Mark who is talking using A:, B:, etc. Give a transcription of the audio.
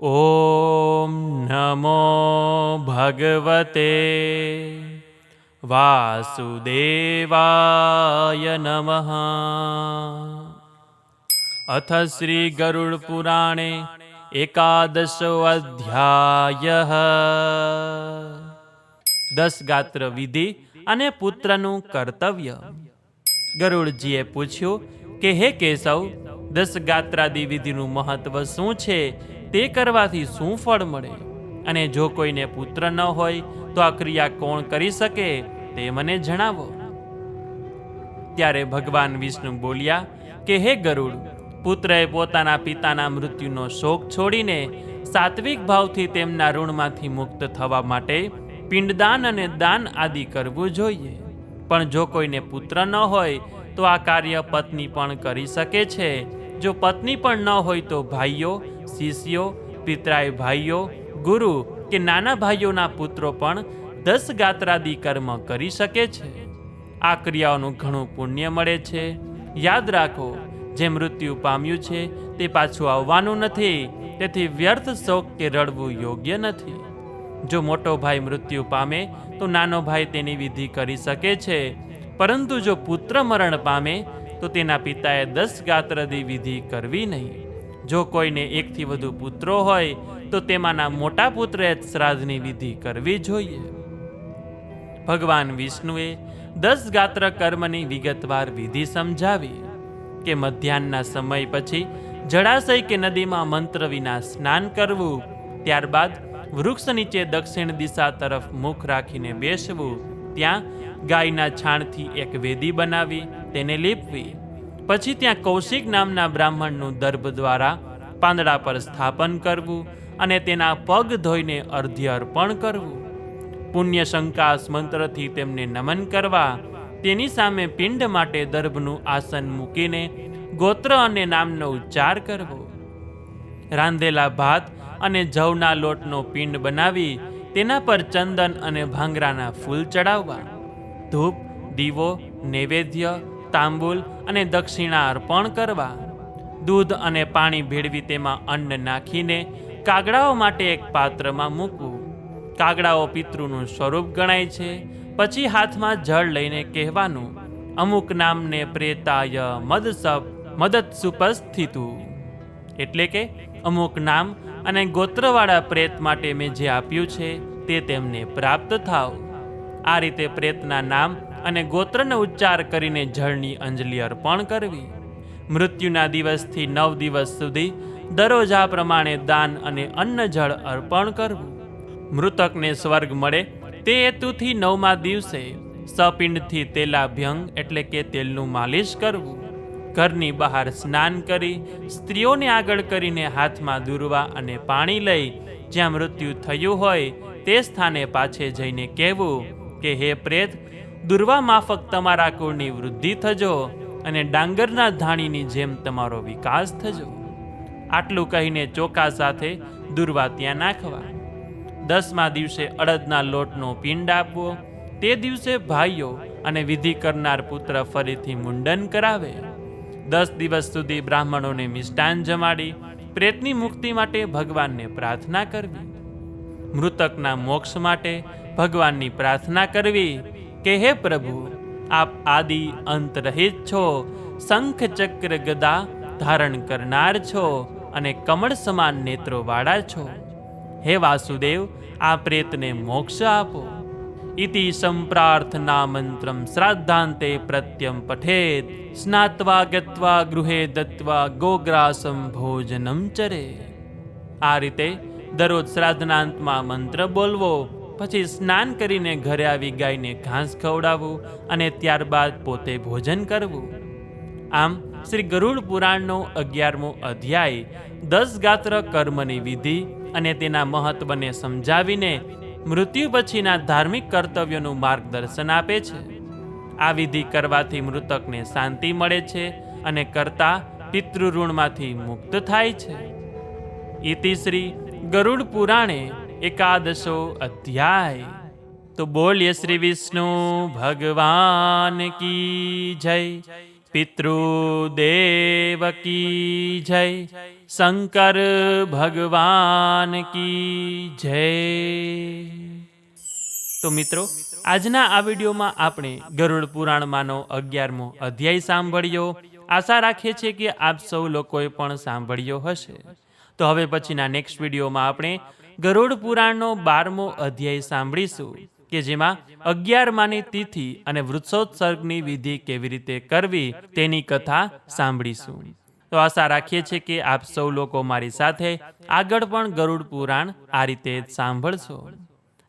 A: ॐ नमो भगवते वासुदेवाय नमः अथ श्रीगरुडपुराणे एकादशो અધ્યાય દસ ગાત્ર વિધિ અને પુત્રનું કર્તવ્ય ગરુડજીએ પૂછ્યું કે હે કેશવ દસ ગાત્રાદિ વિધિનું મહત્વ શું છે તે કરવાથી શું ફળ મળે? અને જો કોઈને પુત્ર ન હોય, તો આ ક્રિયા કોણ કરી શકે તે મને જણાવો. ત્યારે ભગવાન વિષ્ણુ બોલ્યા, કે હે ગરુડ, પુત્રએ પોતાના પિતાના મૃત્યુનો શોક છોડીને સાત્વિક ભાવથી તેમના ઋણમાંથી મુક્ત થવા માટે પિંડદાન અને દાન આદિ કરવું જોઈએ. પણ જો કોઈને પુત્ર ન હોય, તો આ કાર્ય પત્ની પણ કરી શકે છે. જો પત્ની પણ ન હોય તો ભાઈઓ, શિષ્યો પિતરાય ભાઈઓ, ગુરુ કે નાના ભાઈઓના પુત્રો પણ દસ ગાત્રાદિ કર્મ કરી શકે છે. આ ક્રિયાઓનું ઘણું પુણ્ય મળે છે. યાદ રાખો, જે મૃત્યુ પામ્યું છે તે પાછું આવવાનું નથી, તેથી વ્યર્થ શોક કે રડવું યોગ્ય નથી. જો મોટો ભાઈ મૃત્યુ પામે, તો નાનો ભાઈ તેની વિધિ કરી શકે છે. પરંતુ જો પુત્ર મરણ પામે તો તેના પિતાએ દસ ગાત્રદી વિધિ કરવી નહીં. જો કોઈને એકથી વધુ પુત્રો હોય, તો તેમાંના મોટા પુત્રએ જ શ્રાદ્ધની વિધિ કરવી જોઈએ. ભગવાન વિષ્ણુએ દસ ગાત્ર કર્મની વિગતવાર વિધિ સમજાવી કે મધ્યાહનના સમય પછી જળાશય કે નદીમાં મંત્ર વિના સ્નાન કરવું, ત્યારબાદ વૃક્ષ નીચે દક્ષિણ દિશા તરફ મુખ રાખીને બેસવું ત્યાં ગાયના છાણથી એક વેદી બનાવી, તેને લીપવી. પછી ત્યાં કૌશિક નામના બ્રાહ્મણનું દર્ભ દ્વારા પાંદડા પર સ્થાપન કરવું અને તેના પગ ધોઈને અર્ધ્ય અર્પણ કરવું. પુણ્ય શંકાસ મંત્રથી તેમને નમન કરવા, તેની સામે પિંડ માટે દર્ભનું આસન મૂકીને ગોત્ર અને નામનો ઉચ્ચાર કરવો. રાંધેલા ભાત અને જવના લોટનો પિંડ બનાવી તેના પર ચંદન અને ભાંગરાના ફૂલ ચડાવવા. ધૂપ, દીવો, નૈવેદ્ય, તાંબુલ અને દક્ષિણા અર્પણ કરવા. દૂધ અને પાણી ભેળવી તેમાં અન્ન નાખીને કાગડાઓ માટે એક પાત્રમાં મૂકવું. કાગડાઓ પિતૃનું સ્વરૂપ ગણાય છે, પછી હાથમાં જળ લઈને કહેવાનું, અમુક નામને પ્રેતાય મદસપ મદત સુપસ્થિતું એટલે કે અમુક નામ અને ગોત્રવાળા પ્રેત માટે મેં જે આપ્યું છે તે તેમને પ્રાપ્ત થાવ. આ રીતે પ્રેતના નામ અને ગોત્રનો ઉચ્ચાર કરીને જળની અંજલિ અર્પણ કરવી. મૃત્યુના દિવસથી નવ દિવસ સુધી દરરોજ આ પ્રમાણે દાન અને અન્ન જળ અર્પણ કરવું. મૃતકને સ્વર્ગ મળે તે હેતુથી નવમા દિવસે સપિંડથી તેલાભ્યંગ એટલે કે તેલનું માલિશ કરવું. ઘરની બહાર સ્નાન કરી, સ્ત્રીઓને આગળ કરીને હાથમાં દુર્વા અને પાણી લઈ જ્યાં મૃત્યુ થયું હોય તે સ્થાને પાછે જઈને કહેવું કે, હે પ્રેત દુર્વા માફક તમારા કુળની વૃદ્ધિ થજો અને ડાંગરના ધાણીની જેમ તમારો વિકાસ થજો. આટલું કહીને ચોકા સાથે દુર્વા ત્યાં નાખવા. દસમા દિવસે અડદના લોટનો પિંડ આપવો. તે દિવસે ભાઈઓ અને વિધિ કરનાર પુત્ર ફરીથી મુંડન કરાવે. દસ દિવસ સુધી બ્રાહ્મણોને મિષ્ટાન જમાડી, પ્રેતની મુક્તિ માટે ભગવાનને પ્રાર્થના કરવી. મૃતકના મોક્ષ માટે ભગવાનની પ્રાર્થના કરવી કે, હે પ્રભુ, આપ આદિ અંત રહિત છો શંખ ચક્ર ગદા ધારણ કરનાર છો અને કમળ સમાન નેત્રો વાળા છો. હે વાસુદેવ, આ પ્રેતને મોક્ષ આપો. ઇતિ સંપ્રાર્થના મંત્રમ શ્રાદ્ધાંતે પ્રત્યમ પઠેત સ્નાત્વા ગત્વા ગૃહે દત્વા ગોગ્રાસમ ભોજનમ ચરે આ રીતે દરરોજ શ્રાદ્ધના અંતમાં મંત્ર બોલવો પછી સ્નાન કરીને ઘરે આવી ગાયને ઘાસ ખવડાવવું અને ત્યારબાદ પોતે ભોજન કરવું। આમ શ્રી ગરુડ પુરાણનો અગિયારમો અધ્યાય દસ ગાત્ર કર્મની વિધિ અને તેના મહત્વને સમજાવીને મૃત્યુ પછીના ધાર્મિક કર્તવ્યોનું માર્ગદર્શન આપે છે. આ વિધિ કરવાથી મૃતકને શાંતિ મળે છે અને કરતા પિતૃઋણમાંથી મુક્ત થાય છે. ઇતિશ્રી ગરુડ પુરાણે એકાદશો અધ્યાય. તો બોલીએ શ્રી વિષ્ણુ, ભગવાન કી જય, પિતૃદેવ કી જય, શંકર ભગવાન કી જય. તો મિત્રો, આજના આ વિડીયોમાં આપણે ગરુડ પુરાણમાંનો અગિયારમો અધ્યાય સાંભળ્યો. આશા રાખીએ છીએ કે આપ સૌ લોકોએ પણ સાંભળ્યો હશે. તો હવે પછીના નેક્સ્ટ વિડીયોમાં આપણે ગરુડ પુરાણનો બારમો અધ્યાય સાંભળીશું, કે જેમાં અગિયારમાની તિથિ અને વૃક્ષોત્સર્ગની વિધિ કેવી રીતે કરવી તેની કથા સાંભળીશું. તો આશા રાખીએ છીએ કે આપ સૌ લોકો મારી સાથે આગળ પણ ગરુડ પુરાણ આ રીતે સાંભળશો.